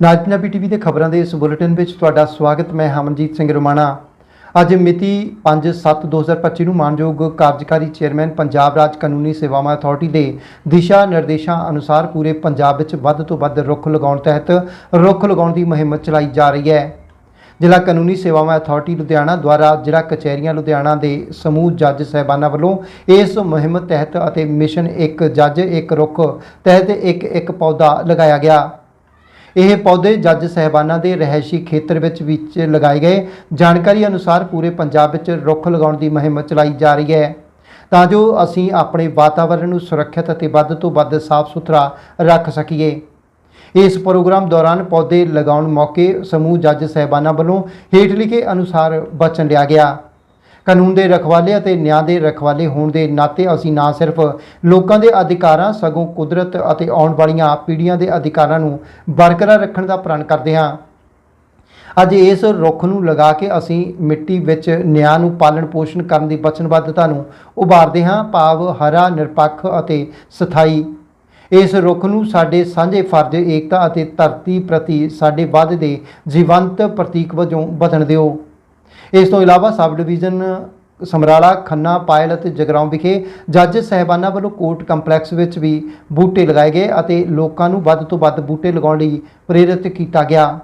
ਨਾਜ Punjabi TV ਦੇ ਖਬਰਾਂ ਦੇ ਇਸ ਬੁਲੇਟਿਨ ਵਿੱਚ ਤੁਹਾਡਾ ਸਵਾਗਤ, ਮੈਂ ਹਮਨਜੀਤ ਸਿੰਘ ਰੋਮਾਣਾ। ਅੱਜ ਮਿਤੀ 5/7/2025 ਨੂੰ ਮਾਨਯੋਗ ਕਾਰਜਕਾਰੀ ਚੇਅਰਮੈਨ, ਪੰਜਾਬ ਰਾਜ ਕਾਨੂੰਨੀ ਸੇਵਾਵਾਂ ਅਥਾਰਟੀ ਦੇ ਦਿਸ਼ਾ ਨਿਰਦੇਸ਼ਾਂ ਅਨੁਸਾਰ ਪੂਰੇ ਪੰਜਾਬ ਵਿੱਚ ਵੱਧ ਤੋਂ ਵੱਧ ਰੁੱਖ ਲਗਾਉਣ ਤਹਿਤ ਰੁੱਖ ਲਗਾਉਣ ਦੀ ਮੁਹਿੰਮ ਚਲਾਈ ਜਾ ਰਹੀ ਹੈ। ਜ਼ਿਲ੍ਹਾ ਕਾਨੂੰਨੀ ਸੇਵਾਵਾਂ ਅਥਾਰਟੀ ਲੁਧਿਆਣਾ ਦੁਆਰਾ ਜ਼ਿਲ੍ਹਾ ਕਚਹਿਰੀਆਂ ਲੁਧਿਆਣਾ ਦੇ ਸਮੂਹ ਜੱਜ ਸਹਿਬਾਨਾਂ ਵੱਲੋਂ ਇਸ ਮੁਹਿੰਮ ਤਹਿਤ ਅਤੇ ਮਿਸ਼ਨ ਇੱਕ ਜੱਜ, ਇੱਕ ਰੁੱਖ ਤਹਿਤ ਇੱਕ ਇੱਕ ਪੌਦਾ ਲਗਾਇਆ ਗਿਆ। ਇਹ ਪੌਦੇ ਜੱਜ ਸਹਿਬਾਨਾਂ ਦੇ ਰਹਿائشੀ ਖੇਤਰ ਵਿੱਚ ਵਿੱਚ ਲਗਾਏ ਗਏ। ਜਾਣਕਾਰੀ ਅਨੁਸਾਰ ਪੂਰੇ ਪੰਜਾਬ ਵਿੱਚ ਰੁੱਖ ਲਗਾਉਣ ਦੀ ਮੁਹਿੰਮ ਚਲਾਈ ਜਾ ਰਹੀ ਹੈ। ਤਾਂ ਜੋ ਅਸੀਂ ਆਪਣੇ ਵਾਤਾਵਰਣ ਨੂੰ ਸੁਰੱਖਿਅਤ ਅਤੇ ਵੱਧ ਤੋਂ ਵੱਧ ਸਾਫ਼ ਸੁਥਰਾ ਰੱਖ ਸਕੀਏ। ਇਸ ਪ੍ਰੋਗਰਾਮ ਦੌਰਾਨ ਪੌਦੇ ਲਗਾਉਣ ਮੌਕੇ ਸਮੂਹ ਜੱਜ ਸਹਿਬਾਨਾਂ ਵੱਲੋਂ ਹੇਠ ਲਿਖੇ ਅਨੁਸਾਰ ਬਚਨ ਲਿਆ ਗਿਆ। ਕਾਨੂੰਨ ਦੇ ਰਖਵਾਲੇ ਅਤੇ ਨਿਆਂ ਦੇ ਰਖਵਾਲੇ ਹੋਣ ਦੇ ਨਾਤੇ ਅਸੀਂ ਨਾ ਸਿਰਫ ਲੋਕਾਂ ਦੇ ਅਧਿਕਾਰਾਂ, ਸਗੋਂ ਕੁਦਰਤ ਅਤੇ ਆਉਣ ਵਾਲੀਆਂ ਪੀੜ੍ਹੀਆਂ ਦੇ ਅਧਿਕਾਰਾਂ ਨੂੰ ਬਰਕਰਾਰ ਰੱਖਣ ਦਾ ਪ੍ਰਣ ਕਰਦੇ ਹਾਂ। ਅੱਜ ਇਸ ਰੁੱਖ ਨੂੰ ਲਗਾ ਕੇ ਅਸੀਂ ਮਿੱਟੀ ਵਿੱਚ ਨਿਆਂ ਨੂੰ ਪਾਲਣ ਪੋਸ਼ਣ ਕਰਨ ਦੀ ਵਚਨਬੱਧਤਾ ਨੂੰ ਉਭਾਰਦੇ ਹਾਂ। ਭਾਵ ਹਰਾ, ਨਿਰਪੱਖ ਅਤੇ ਸਥਾਈ। ਇਸ ਰੁੱਖ ਨੂੰ ਸਾਡੇ ਸਾਂਝੇ ਫਰਜ਼, ਏਕਤਾ ਅਤੇ ਧਰਤੀ ਪ੍ਰਤੀ ਸਾਡੇ ਵੱਧਦੇ ਜੀਵੰਤ ਪ੍ਰਤੀਕ ਵਜੋਂ ਵਧਣ ਦਿਓ। ਇਸ ਤੋਂ ਇਲਾਵਾ ਸਬ ਡਿਵੀਜ਼ਨ ਸਮਰਾਲਾ, ਖੰਨਾ ਪਾਇਲ ਅਤੇ ਜਗਰਾਉਂ ਵਿਖੇ ਜੱਜ ਸਹਿਬਾਨਾਂ ਵੱਲੋਂ ਕੋਰਟ ਕੰਪਲੈਕਸ ਵਿੱਚ ਵੀ ਬੂਟੇ ਲਗਾਏ ਗਏ ਅਤੇ ਲੋਕਾਂ ਨੂੰ ਵੱਧ ਤੋਂ ਵੱਧ ਬੂਟੇ ਲਗਾਉਣ ਲਈ ਪ੍ਰੇਰਿਤ ਕੀਤਾ ਗਿਆ।